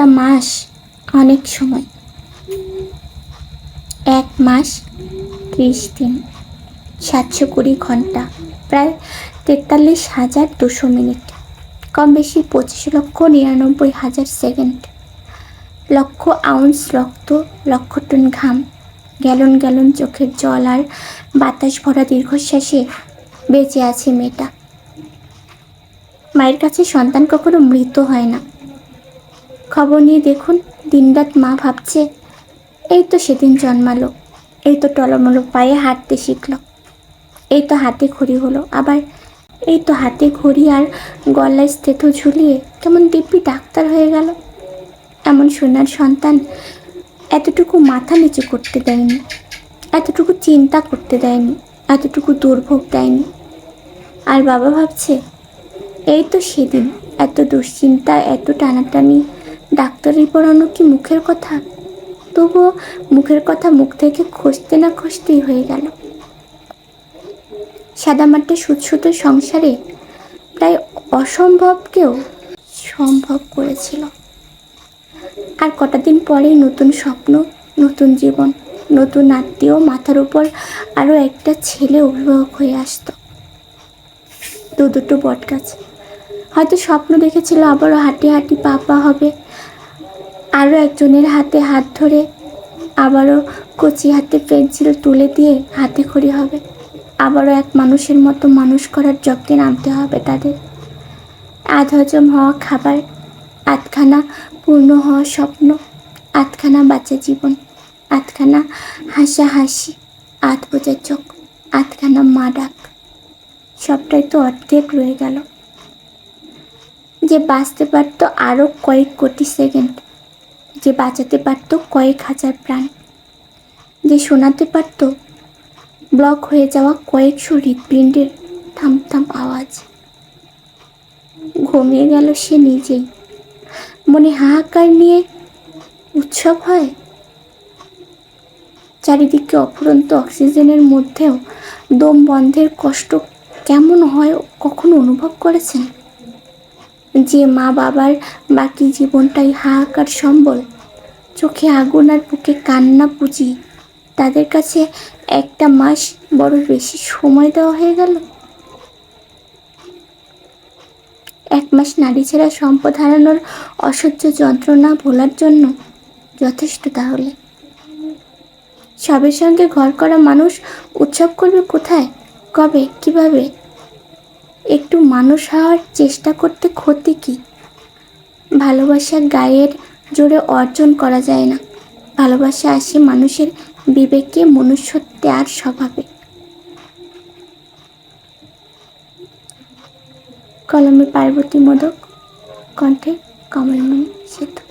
একটা মাস, অনেক সময়। এক মাস, ত্রিশ দিন, সাতশো কুড়ি ঘণ্টা, প্রায় তেতাল্লিশ হাজার দুশো মিনিট কম বেশি পঁচিশ লক্ষ নিরানব্বই হাজার সেকেন্ড। লক্ষ আউন্স রক্ত, লক্ষ টন ঘাম, গ্যালন গ্যালন চোখের জল আর বাতাস ভরা দীর্ঘশ্বাসে বেঁচে আছে মেয়েটা। মায়ের কাছে সন্তান কখনো মৃত হয় না। খবর নিয়ে দেখুন, দিনরাত মা ভাবছে, এই তো সেদিন জন্মালো, এই তো টলমলো পায়ে হাঁটতে শিখলো, এই তো হাতে ঘড়ি হলো, আবার এই তো হাতে ঘড়ি আর গলায় স্থেত ঝুলিয়ে কেমন দিব্যি ডাক্তার হয়ে গেল। এমন সোনার সন্তান এতটুকু মাথা নিচু করতে দেয়নি, এতটুকু চিন্তা করতে দেয়নি, এতটুকু দুর্ভোগ দেয়নি। আর বাবা ভাবছে, এই তো সেদিন, এত দুশ্চিন্তা, এত টানাটানি ডাক্তারি পড়ানো কি মুখের কথা? তবুও মুখের কথা মুখ থেকে খসতে না খসতেই হয়ে গেল। সাদামাটা সুৎসুতো সংসারে প্রায় অসম্ভবকেও সম্ভব করেছিল। আর কটা দিন পরেই নতুন স্বপ্ন, নতুন জীবন, নতুন আত্মীয় মাথার উপর আরও একটা ছেলে অভিভাবক হয়ে আসতো। দু দুটো বটগাছ। হয়তো স্বপ্ন দেখেছিল আবারও হাঁটি হাঁটি পা পা হবে। আরও একজনের হাতে হাত ধরে আবারও কচি হাতে পেন্সিল তুলে দিয়ে হাতে খড়ি হবে। আবারও এক মানুষের মতো মানুষ করার যত্নে নামতে হবে তাদের। আধ হজম হওয়া খাবার, আধখানা পূর্ণ হওয়া স্বপ্ন, আধখানা বাচ্চা জীবন, আধখানা হাসা হাসি আধ বোঝা চোখ, আধখানা মা ডাক। সবটাই তো অর্ধেক রয়ে গেল। যে বাঁচতে পারতো আরও কয়েক কোটি সেকেন্ড। যে বাঁচাতে পারতো কয়েক হাজার প্রাণ। যে শোনাতে পারতো ব্লক হয়ে যাওয়া কয়েকশো হৃৎপিণ্ডের থাম থাম আওয়াজ। ঘুমিয়ে গেল সে নিজেই। মনে হাহাকার নিয়ে উৎসব হয়। চারিদিকে অফুরন্ত অক্সিজেনের মধ্যেও দম বন্ধের কষ্ট কেমন হয় কখনো অনুভব করেছেন? যে মা বাবার বাকি জীবনটাই হাহাকার সম্বল। চোখে আগুন আর বুকে কান্না পুঁজি তাদের কাছে একটা মাস বড় বেশি সময় দেওয়া হয়ে গেল। এক মাস নারী ছেড়া সম্পদ হারানোর অসহ্য যন্ত্রণা ভোলার জন্য যথেষ্ট তাহলে। সবের সঙ্গে ঘর করা মানুষ উৎসব করবে কোথায়? কবে? কীভাবে? একটু মানুষ হওয়ার চেষ্টা করতে ক্ষতি কি? ভালোবাসা গায়ের জোরে অর্জন করা যায় না। ভালোবাসা আসে মানুষের বিবেকে, মনুষ্যত্বে আর স্বভাবে। কলমে পার্বতী মোদক, কণ্ঠে কমলমণি সেতু।